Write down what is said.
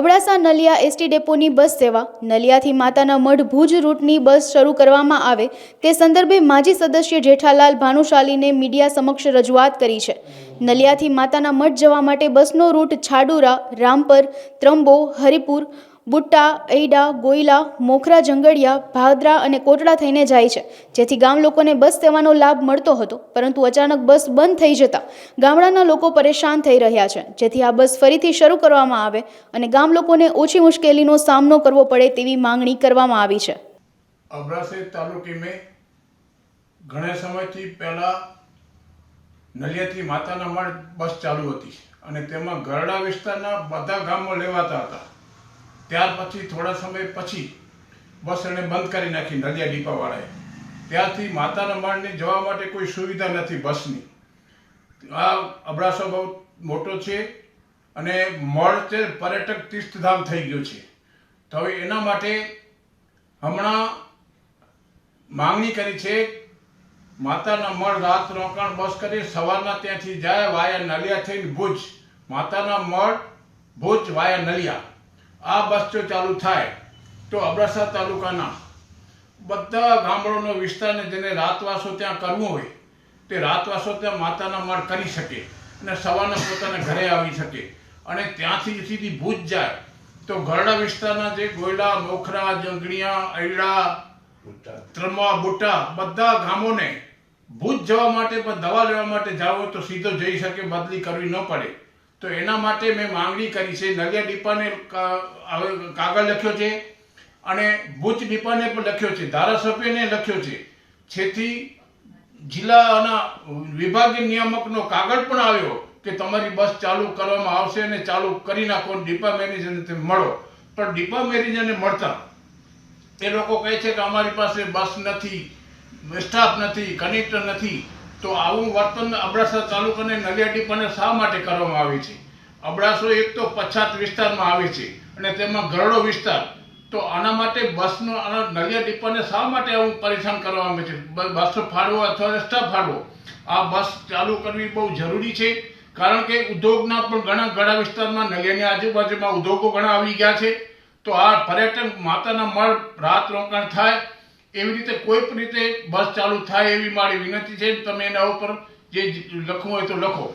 Abdasa Naliya ST ડેપોની bus સેવા. નલિયાથી માતાના મઢ ભુજ રૂટની બસ શરૂ કરવામાં આવે તે સંદર્ભે માજી સદસ્ય જેઠાલાલ ભાનુશાલીને મીડિયા સમક્ષ રજૂઆત કરી છે. નલિયાથી માતાના મઢ જવા માટે બસનો રૂટ છાડુરા, રામપર, ત્રંબો, હરિપુર બુટ્ટા ઐડા ગોયલા, મોખરા, જંગડિયા, ભાદરા અને કોટડા થઈને જાય છે. જેથી ગામ લોકોને બસ સેવાનો લાભ મળતો હતો, પરંતુ અચાનક બસ બંધ થઈ જતા ગામડાના લોકો પરેશાન થઈ રહ્યા છે. જેથી આ બસ ફરીથી શરૂ કરવામાં આવે અને ગામ લોકોને ઓછી મુશ્કેલીનો સામનો કરવો પડે તેવી માંગણી કરવામાં આવી છે. નલિયાથી માતાના મઢ બસ ચાલુ હતી અને તેમાં ગરડા વિસ્તારના બધા ગામો લેવાતા હતા. ત્યાર પછી થોડા સમય પછી બસ એણે બંધ કરી નાખી નલિયા ડીપાવાળાએ. ત્યારથી માતાના મઢને જવા માટે કોઈ સુવિધા નથી બસની. આ અબડાસો બહુ મોટો છે અને મળ તે પર્યટક તીર્થધામ થઈ ગયું છે. તો હવે એના માટે હમણાં માંગણી કરી છે, માતાના મળ રાત રોકાણ બસ કરી, સવારના ત્યાંથી જાય વાયા નલિયા થઈને ભુજ. માતાના મળ ભુજ વાયા નલિયા. આ બસ જો ચાલુ થાય, તો અબડાસા તાલુકાના બધા ગામડોનો વિસ્તારને જેને રાતવાસો ત્યાં કરવું હોય, તે રાતવાસો ત્યાં માતાના મઢ કરી શકે અને સવારના પોતાના ઘરે આવી શકે. અને ત્યાંથી સીધી ભૂજ જાય, તો ગરડા વિસ્તારના જે ગોયલા મોખરા, જંગણિયા ઐડા ત્રમા બુટ્ટા બધા ગામોને ભૂજ જવા માટે પણ દવા લેવા માટે જાવ તો સીધો જઈ શકે, બદલી કરવી ન પડે. તો એના માટે મેં માંગણી કરી છે. નલિયા ડીપાને કાગળ લખ્યો છે અને ભુજ ડીપાને પણ લખ્યો છે. ધારાસભ્યને લખ્યો છે. જેથી જિલ્લાના વિભાગીય નિયામકનો કાગળ પણ આવ્યો કે તમારી બસ ચાલુ કરવામાં આવશે અને ચાલુ કરી નાખો ડીપા મેનેજરને મળો. પણ ડીપા મેનેજરને મળતા એ લોકો કહે છે કે અમારી પાસે બસ નથી, સ્ટાફ નથી, કનેક્ટર નથી. તો આવું વર્તન અબડાસા તાલુકાને નલિયા ડીપાને શા માટે કરવામાં આવે છે? અબડાસો એક તો પછાત વિસ્તારમાં આવે છે અને તેમાં ગરડો વિસ્તાર. તો આના માટે બસનો નલિયા ડીપાને શા માટે આવું પરેશાન કરવામાં આવે છે? બસ ફાળવો અથવા રસ્તા ફાળવો? આ બસ ચાલુ કરવી બહુ જરૂરી છે, કારણ કે ઉદ્યોગના પણ ઘણા ઘણા વિસ્તારમાં નલિયાની આજુબાજુમાં ઉદ્યોગો ઘણા આવી ગયા છે. તો આ પર્યટન માતાના મળ રાત રોકાણ થાય એવી રીતે કોઈ પણ રીતે બસ ચાલુ થાય એવી મારી વિનંતી છે. તમે એના ઉપર જે લખવું હોય તો લખો.